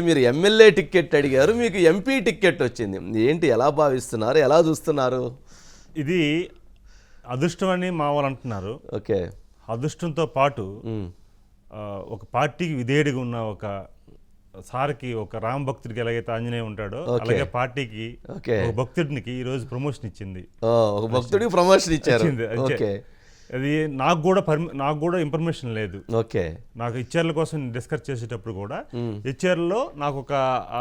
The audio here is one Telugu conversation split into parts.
మీరు ఎమ్మెల్యే టికెట్ అడిగారు మీకు ఎంపీ టికెట్ వచ్చింది. ఏంటి ఎలా భావిస్తున్నారు ఎలా చూస్తున్నారు? ఇది అదృష్టం అని మా వాళ్ళు అంటున్నారు. ఓకే. అదృష్టంతో పాటు ఒక పార్టీకి విధేయుడిగా ఉన్న ఒక సార్కి ఒక రామ భక్తుడికి ఎలాగైతే ఆంజనేయ ఉంటాడో. అలాగే పార్టీకి ఒక భక్తుడికి ఈ రోజు ప్రమోషన్ ఇచ్చింది. ఒక భక్తుడికి ప్రమోషన్ ఇచ్చారు. అది నాకు కూడా పర్మి నాకు కూడా ఇన్ఫర్మేషన్ లేదు. ఓకే. నాకు హెచ్ఆర్ల కోసం డిస్కస్ చేసేటప్పుడు కూడా. హెచ్ఆర్లో నాకు ఒక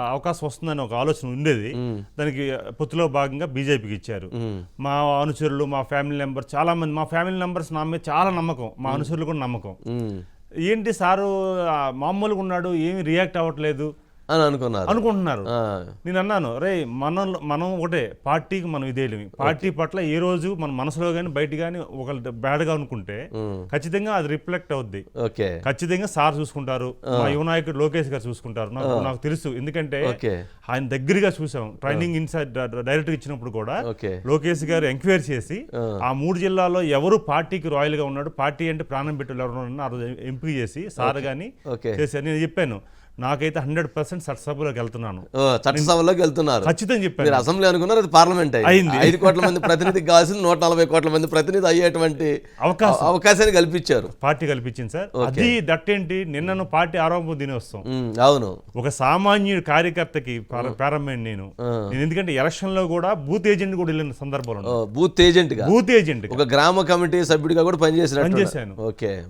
అవకాశం వస్తుందని ఒక ఆలోచన ఉండేది. దానికి పొత్తులో భాగంగా బీజేపీకి ఇచ్చారు. మా అనుచరులు మా ఫ్యామిలీ మెంబర్ చాలా మంది మా ఫ్యామిలీ మెంబర్స్ నా మీద చాలా నమ్మకం. మా అనుచరులు కూడా నమ్మకం. ఏంటి సారు మామూలుగా ఉన్నాడు ఏమి రియాక్ట్ అవ్వట్లేదు. అని అనుకున్నారు. అనుకుంటున్నారు. నేను అన్నాను రే మనం మనం ఒకటే పార్టీకి మనం ఇదేమి పార్టీ పట్ల ఏ రోజు మన మనసులో కానీ బయట కానీ ఒక బ్యాడ్గా అనుకుంటే ఖచ్చితంగా అది రిఫ్లెక్ట్ అవుద్ది. ఖచ్చితంగా సార్ చూసుకుంటారు మా యువ నాయకుడు లోకేష్ గారు చూసుకుంటారు. నాకు నాకు తెలుసు. ఎందుకంటే ఆయన దగ్గరగా చూసాం. ట్రైనింగ్ ఇన్సైడ్ డైరెక్ట్ ఇచ్చినప్పుడు కూడా లోకేష్ గారు ఎంక్వైరీ చేసి ఆ. మూడు జిల్లాల్లో ఎవరు పార్టీకి రాయల్గా ఉన్నాడు పార్టీ అంటే ప్రాణం పెట్టు ఎవరు ఉన్నారో ఆ రోజు ఎంపిక చేసి సార్ గాని చేసి నేను చెప్పాను నాకైతే హండ్రెడ్ పర్సెంట్ చట్టసభలోకి వెళ్తున్నాను. చట్టసభలోకి వెళ్తున్నారు. ఖచ్చితంగా చెప్పాను. మీరు అసెంబ్లీ అనుకున్నారు అది పార్లమెంట్. అయింది. ఐదు కోట్ల మంది ప్రతినిధికి కావాల్సిన నూట నలభై కోట్ల మంది ప్రతినిధి అయ్యేటువంటి అవకాశం. అవకాశాన్ని కల్పించారు. పార్టీ కల్పించింది సార్. అది దట్టేంటి? నిన్నను పార్టీ ఆరోపణ దినోత్సవం. ఉమ్, అవును. ఒక సామాన్యుడి కార్యకర్తకి ప్రార- ప్రారంభమైన నేను. నేను ఎందుకంటే ఎలక్షన్లో కూడా బూత్ ఏజెంట్ కూడా వెళ్ళిన సందర్భాలు. బూత్ ఏజెంట్ బూత్ ఏజెంట్ ఒక గ్రామ కమిటీ సభ్యుడిగా కూడా పనిచేసినట్టు పనిచేశాను. ఓకే.